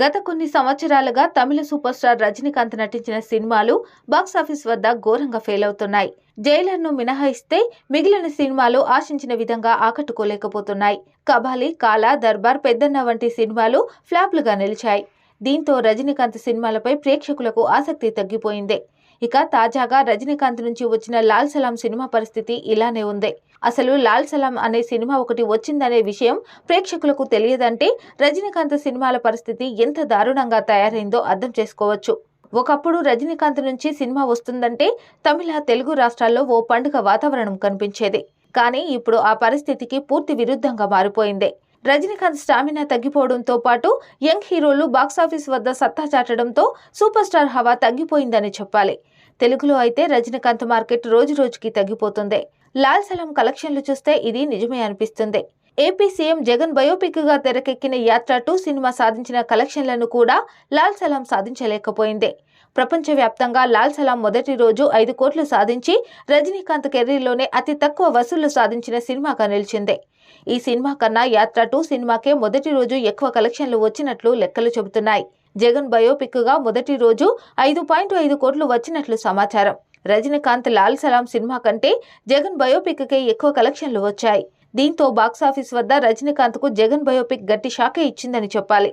గత కొన్ని సంవత్సరాలుగా తమిళ సూపర్ స్టార్ రజనీకాంత్ నటించిన సినిమాలు బాక్సాఫీస్ వద్ద ఘోరంగా ఫెయిల్ అవుతున్నాయి. జైలర్ను మినహాయిస్తే మిగిలిన సినిమాలు ఆశించిన విధంగా ఆకట్టుకోలేకపోతున్నాయి. కబాలి కాలా దర్బార్ పెద్దన్న వంటి సినిమాలు ఫ్లాప్లుగా నిలిచాయి. దీంతో రజనీకాంత్ సినిమాలపై ప్రేక్షకులకు ఆసక్తి తగ్గిపోయింది. ఇక తాజాగా రజనీకాంత్ నుంచి వచ్చిన లాల్ సలాం సినిమా పరిస్థితి ఇలానే ఉంది. అసలు లాల్ సలాం అనే సినిమా ఒకటి వచ్చిందనే విషయం ప్రేక్షకులకు తెలియదంటే రజనీకాంత్ సినిమాల పరిస్థితి ఎంత దారుణంగా తయారైందో అర్థం చేసుకోవచ్చు. ఒకప్పుడు రజనీకాంత్ నుంచి సినిమా వస్తుందంటే తమిళ తెలుగు రాష్ట్రాల్లో ఓ పండుగ వాతావరణం కనిపించేది. కానీ ఇప్పుడు ఆ పరిస్థితికి పూర్తి విరుద్ధంగా మారిపోయింది. రజనీకాంత్ స్టామినా తగ్గిపోవడంతో పాటు యంగ్ హీరోలు బాక్సాఫీస్ వద్ద సత్తా చాటడంతో సూపర్ స్టార్ హవా తగ్గిపోయిందని చెప్పాలి. తెలుగులో అయితే రజనీకాంత్ మార్కెట్ రోజు రోజుకి తగ్గిపోతుంది. లాల్ సలం కలెక్షన్లు చూస్తే ఇది నిజమే అనిపిస్తుంది. ఏపీ సీఎం జగన్ బయోపిక్గా తెరకెక్కిన యాత్ర టూ సినిమా సాధించిన కలెక్షన్లను కూడా లాల్ సలాం సాధించలేకపోయింది. ప్రపంచవ్యాప్తంగా లాల్ సలాం మొదటి రోజు ఐదు కోట్లు సాధించి రజనీకాంత్ కెరీర్లోనే అతి తక్కువ వసూళ్ళు సాధించిన సినిమాగా నిలిచింది. ఈ సినిమా కన్నా యాత్ర టూ సినిమాకే మొదటి రోజు ఎక్కువ కలెక్షన్లు వచ్చినట్లు లెక్కలు చెబుతున్నాయి. జగన్ బయోపిక్గా మొదటి రోజు ఐదు పాయింట్ ఐదు కోట్లు వచ్చినట్లు సమాచారం. రజనీకాంత్ లాల్ సలాం సినిమా కంటే జగన్ బయోపిక్ కే ఎక్కువ కలెక్షన్లు వచ్చాయి. దీంతో బాక్సాఫీస్ వద్ద రజనీకాంత్కు జగన్ బయోపిక్ గట్టి షాకే ఇచ్చిందని చెప్పాలి.